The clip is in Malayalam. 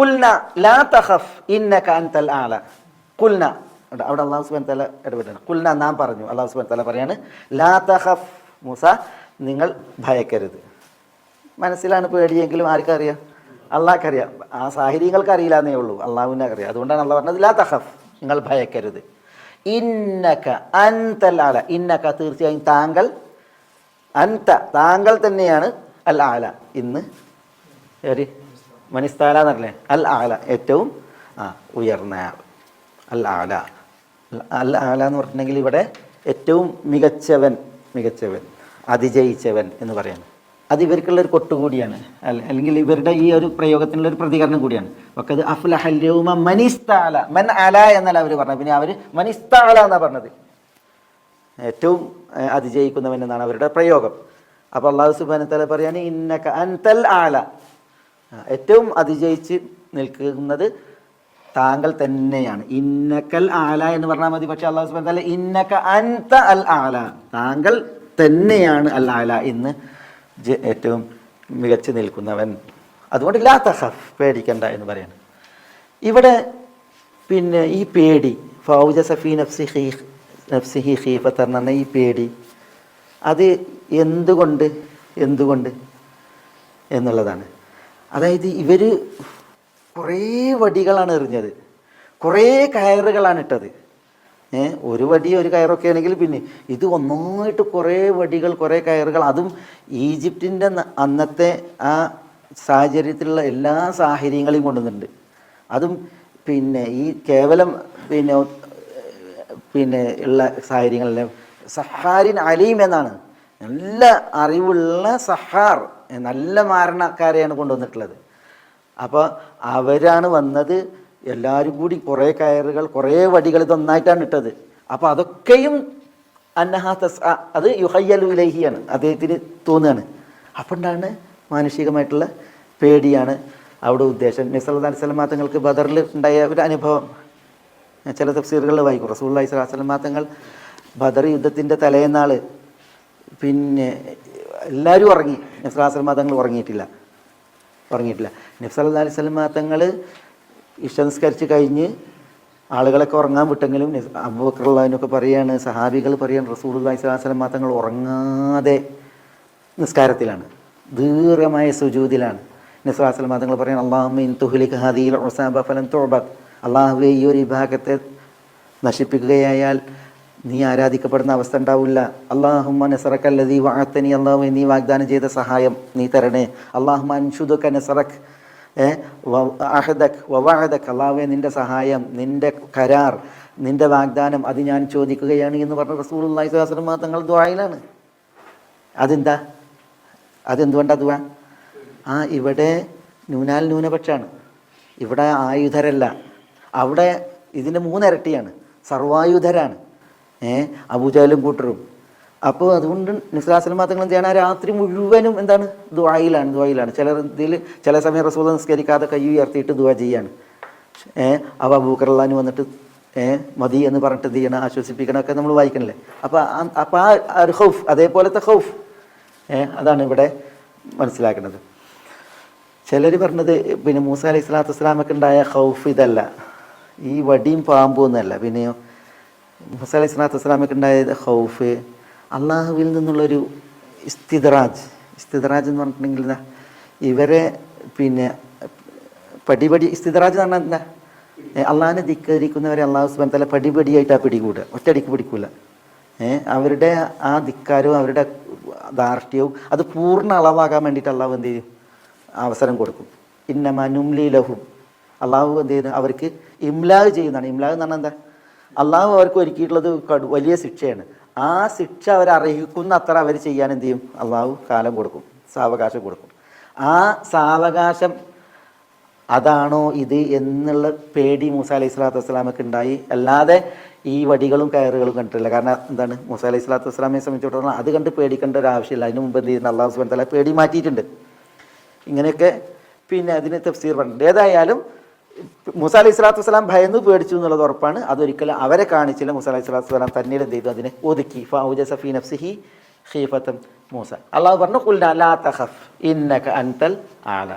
കുൽന ലാ തഖഫ് ഇന്നക അൻതൽ ആല. കുൽന അവിടെ അള്ളാഹു സുബാൻ തല ഇടപെട്ടാണ് കുൽന നാം പറഞ്ഞു. അള്ളാഹു സുബാൻ തല പറയാണ് ലാ തഖഫ് മൂസ നിങ്ങൾ ഭയക്കരുത്. മനസ്സിലാണ് പേടിയെങ്കിലും ആർക്കറിയാം? അള്ളാഹ്ക്കറിയാം. ആ സാഹചര്യങ്ങൾക്ക് അറിയില്ല എന്നേ ഉള്ളൂ. അള്ളാഹുവിനെ അറിയാം അതുകൊണ്ടാണ് അള്ളാഹ് പറഞ്ഞത് ലാ തഖഫ് നിങ്ങൾ ഭയക്കരുത്. ഇന്നക അൻതൽ ആല. ഇന്നക തീർച്ചയായും താങ്കൾ അൻത താങ്കൾ തന്നെയാണ് അൽ ആല. ഇന്ന് ഏറി മനിസ്താല എന്നല്ലേ അൽ ആല. ഏറ്റവും ആ ഉയർന്ന അൽ ആല. അൽ ആല എന്ന് പറഞ്ഞിട്ടുണ്ടെങ്കിൽ ഇവിടെ ഏറ്റവും മികച്ചവൻ മികച്ചവൻ അതിജയിച്ചവൻ എന്ന് പറയാണ് അത് ഇവർക്കുള്ള ഒരു കൊട്ടുകൂടിയാണ് അല്ല അല്ലെങ്കിൽ ഇവരുടെ ഈ ഒരു പ്രയോഗത്തിനുള്ള ഒരു പ്രതികരണം കൂടിയാണ്. ഒക്കെ അത് അഫ്ലഹല്യവുമ മനിസ്താല. മൻ അല എന്നല്ല അവർ പറഞ്ഞത്. പിന്നെ അവർ മനിസ്താല എന്നാണ് പറഞ്ഞത്. ഏറ്റവും അതിജയിക്കുന്നവൻ എന്നാണ് അവരുടെ പ്രയോഗം. അപ്പോൾ അള്ളാഹു സുബാന തല പറയാണ് ഇന്നക അൻതൽ ആല. ഏറ്റവും അതിജയിച്ച് നിൽക്കുന്നത് താങ്കൾ തന്നെയാണ്. ഇന്നക്കൽ ആല എന്ന് പറഞ്ഞാൽ മതി. പക്ഷെ അള്ളാഹു സുബാൻ താല ഇന്നക അൻത അൽ ആല. താങ്കൾ തന്നെയാണ് അൽ ആല ഇന്ന് ഏറ്റവും മികച്ചു നിൽക്കുന്നവൻ. അതുകൊണ്ട് ലാ തഹഫ് പേടിക്കണ്ട എന്ന് പറയാണ്. ഇവിടെ പിന്നെ ഈ പേടി ഫൗജ സഫി നഫ്സി ഹീ നഫ്സിഹി ഖീഫത്ത് എന്ന് പറഞ്ഞ ഈ പേടി അത് എന്തുകൊണ്ട് എന്തുകൊണ്ട് എന്നുള്ളതാണ്. അതായത് ഇവർ കുറേ വടികളാണ് എറിഞ്ഞത്. കുറേ കയറുകളാണ് ഇട്ടത്. ഒരു വടി ഒരു കയറൊക്കെ ആണെങ്കിൽ പിന്നെ ഇത് ഒന്നായിട്ട് കുറേ വടികൾ കുറേ കയറുകൾ. അതും ഈജിപ്തിന്റെ അന്നത്തെ ആ സാഹചര്യത്തിലുള്ള എല്ലാ സാഹചര്യങ്ങളെയും കൊണ്ടുവന്നിട്ടുണ്ട്. അതും പിന്നെ ഈ കേവലം പിന്നെ പിന്നെ ഉള്ള സാഹചര്യങ്ങളെല്ലാം. സഹാരിൻ അലീം എന്നാണ്. നല്ല അറിവുള്ള സഹാർ. നല്ല മാരണക്കാരെയാണ് കൊണ്ടുവന്നിട്ടുള്ളത്. അപ്പോൾ അവരാണ് വന്നത് എല്ലാവരും കൂടി കുറേ കയറുകൾ കുറേ വടികൾ ഇതൊന്നായിട്ടാണ് ഇട്ടത്. അപ്പോൾ അതൊക്കെയും അന്നഹ തസ് അത് യുഹയ്യലു ഇലഹിയാണ് അദ്ദേഹത്തിന് തോന്നുകയാണ്. അപ്പോൾ ഉണ്ടാണ് മാനുഷികമായിട്ടുള്ള പേടിയാണ് അവിടെ ഉദ്ദേശം? നിസലത് അലിസ്ലാം തങ്ങൾക്ക് ബദറിൽ ഉണ്ടായ ഒരു അനുഭവം. ചില തഫ്സീറുകളിൽ വായിക്കും. റസൂള്ളി സ്വലാസ്ലം തങ്ങൾ ബദർ യുദ്ധത്തിന്റെ തലേന്നാൾ പിന്നെ എല്ലാവരും ഉറങ്ങി. നസ്ലാസ്ലം തങ്ങൾ ഉറങ്ങിയിട്ടില്ല. ഉറങ്ങിയിട്ടില്ല. നബ്സല്ലാ അലൈഹി സ്വലം തങ്ങൾ ഇഷ്ടനിസ്കരിച്ച് കഴിഞ്ഞ് ആളുകളൊക്കെ ഉറങ്ങാൻ വിട്ടെങ്കിലും അബൂബക്കറുള്ളതിനൊക്കെ പറയാണ് സഹാബികൾ പറയാണ് റസൂൽ അലൈഹി സ്വലാസ്ലം തങ്ങൾ ഉറങ്ങാതെ നിസ്കാരത്തിലാണ്. ദീർഘമായ സുജൂതിലാണ്. നസ്ലാസ്ലം തങ്ങൾ പറയാണ് അള്ളാഹുമിൻ തുഹ്ലിഖ് ഹദീൽ ഉസാബ ഫലൻ തുഅബത് അള്ളാഹുവെ ഈ ഒരു വിഭാഗത്തെ നശിപ്പിക്കുകയായാൽ നീ ആരാധിക്കപ്പെടുന്ന അവസ്ഥ ഉണ്ടാവില്ല. അള്ളാഹുമ്മ നസറക്കല്ലതി വാത്തനി അള്ളാഹു നീ വാഗ്ദാനം ചെയ്ത സഹായം നീ തരണേ. അള്ളാഹുമ്മ അൻഷുദുക്ക നസറക് ഏ അഹദക് വവാഹദക് അള്ളാഹുവെ നിന്റെ സഹായം നിന്റെ കരാർ നിന്റെ വാഗ്ദാനം അത് ഞാൻ ചോദിക്കുകയാണ് എന്ന് പറഞ്ഞ റസൂൽ അള്ളാഹി മാത്രങ്ങൾ തങ്ങൾ ദ്വായിലാണ് അതെന്താ? അതെന്തുകൊണ്ടാണ് ദ്വാ ആ ഇവിടെ ന്യൂനാൽ ന്യൂനപക്ഷമാണ് ഇവിടെ ആയുധരല്ല. അവിടെ ഇതിന്റെ മൂന്നിരട്ടിയാണ്. സർവായുധരാണ്. ഏ? അബൂജാലും കൂട്ടറും അപ്പോൾ അതുകൊണ്ട് നിസ്ലാസ്ലം ചെയ്യണം ആ രാത്രി മുഴുവനും എന്താണ്? ദ്വായിലാണ് ദ്വായിലാണ് ചില ഇതിൽ ചില സമയം റസൂൽ നിസ്കരിക്കാതെ കൈ ഉയർത്തിയിട്ട് ദുവ ചെയ്യാണ്. ഏഹ് അപ്പോൾ അബൂക്കറല്ലാന് വന്നിട്ട് ഏഹ് മതി എന്ന് പറഞ്ഞിട്ട് എന്ത് ചെയ്യണം? ആശ്വസിപ്പിക്കണമൊക്കെ നമ്മൾ വായിക്കണല്ലേ? അപ്പോൾ അപ്പോൾ ആ ഒരു ഹൗഫ് അതേപോലത്തെ ഹൗഫ് ഏഹ് അതാണ് ഇവിടെ മനസ്സിലാക്കുന്നത് ചിലർ പറഞ്ഞത് പിന്നെ മൂസ അലൈഹി സ്വലാത്തു വസ്സലാമൊക്കെ ഉണ്ടായ ഹൗഫ് ഇതല്ല. ഈ വടിയും പാമ്പും എന്നല്ല പിന്നെയോ മൂസ അലൈഹി സ്വലാത്തു വസ്സലാമൊക്കെ ഉണ്ടായത് ഹൗഫ് അള്ളാഹുവിൽ നിന്നുള്ളൊരു ഇസ്തിദറാജ്. ഇസ്തിദറാജ് എന്ന് പറഞ്ഞിട്ടുണ്ടെങ്കിൽ എന്താ? ഇവരെ പിന്നെ പടിപടി ഇസ്തിദറാജ് എന്ന് പറഞ്ഞാൽ എന്താ? അള്ളാഹിനെ ധിക്കരിക്കുന്നവരെ അള്ളാഹു സുബാൻ തല പടിപടിയായിട്ടാണ് പിടികൂടുക ഒറ്റയടിക്ക് പിടിക്കൂല. അവരുടെ ആ ധിക്കാരവും അവരുടെ ധാർഷ്ട്യവും അത് പൂർണ അളവാകാൻ വേണ്ടിയിട്ട് അള്ളാഹു എന്ത് ചെയ്യും? അവസരം കൊടുക്കും. ഇന്നമ നുംലി ലഹും. അള്ളാഹു എന്ത് ചെയ്യുന്നു? അവർക്ക് ഇംലാഗ് ചെയ്യുന്നതാണ്. ഇംലാഗ് എന്ന് പറഞ്ഞാൽ എന്താ? അള്ളാഹു അവർക്ക് ഒരുക്കിയിട്ടുള്ളത് വലിയ ശിക്ഷയാണ്. ആ ശിക്ഷ അവർ അർഹിക്കുന്ന അത്ര അവർ ചെയ്യാൻ എന്ത് ചെയ്യും? അള്ളാഹു കാലം കൊടുക്കും സാവകാശം കൊടുക്കും. ആ സാവകാശം അതാണോ ഇത് എന്നുള്ള പേടി മൂസ അലൈഹി സ്വലാത്തു വസ്സലാമൊക്കെ ഉണ്ടായി. അല്ലാതെ ഈ വടികളും കയറുകളും കണ്ടിട്ടില്ല. കാരണം എന്താണ്? മൂസ അലൈഹി സ്വലാത്തു വസ്സലാമെ സംബന്ധിച്ചിടത്തോളം അത് കണ്ട് പേടിക്കേണ്ട ഒരു ആവശ്യമില്ല. അതിന് മുമ്പ് എന്ത് ചെയ്യുന്ന അള്ളാഹു സുബാൻ തല പേടി മാറ്റിയിട്ടുണ്ട്. ഇങ്ങനെയൊക്കെ പിന്നെ അതിന് തഫ്സീർ പറഞ്ഞിട്ടുണ്ട്. ഏതായാലും മൂസ അലൈഹി സ്വലാത്തു വസ്സലാം ഭയന്ന് പേടിച്ചു എന്നുള്ളത് ഉറപ്പാണ്. അതൊരിക്കലും അവരെ കാണിച്ചില്ല. മുസ അലൈഹി സ്വലാത്തു വസ്സലാം തന്നെ എന്ത് ചെയ്തു? അതിനെ ഒതുക്കി. ഫൗജ സഫി നഫ്സിഹി ഖീഫത്തം മൂസ. അള്ളാഹു പറഞ്ഞു കുൽന ലാ തഖഫ് ഇന്നക അൻതൽ ആല.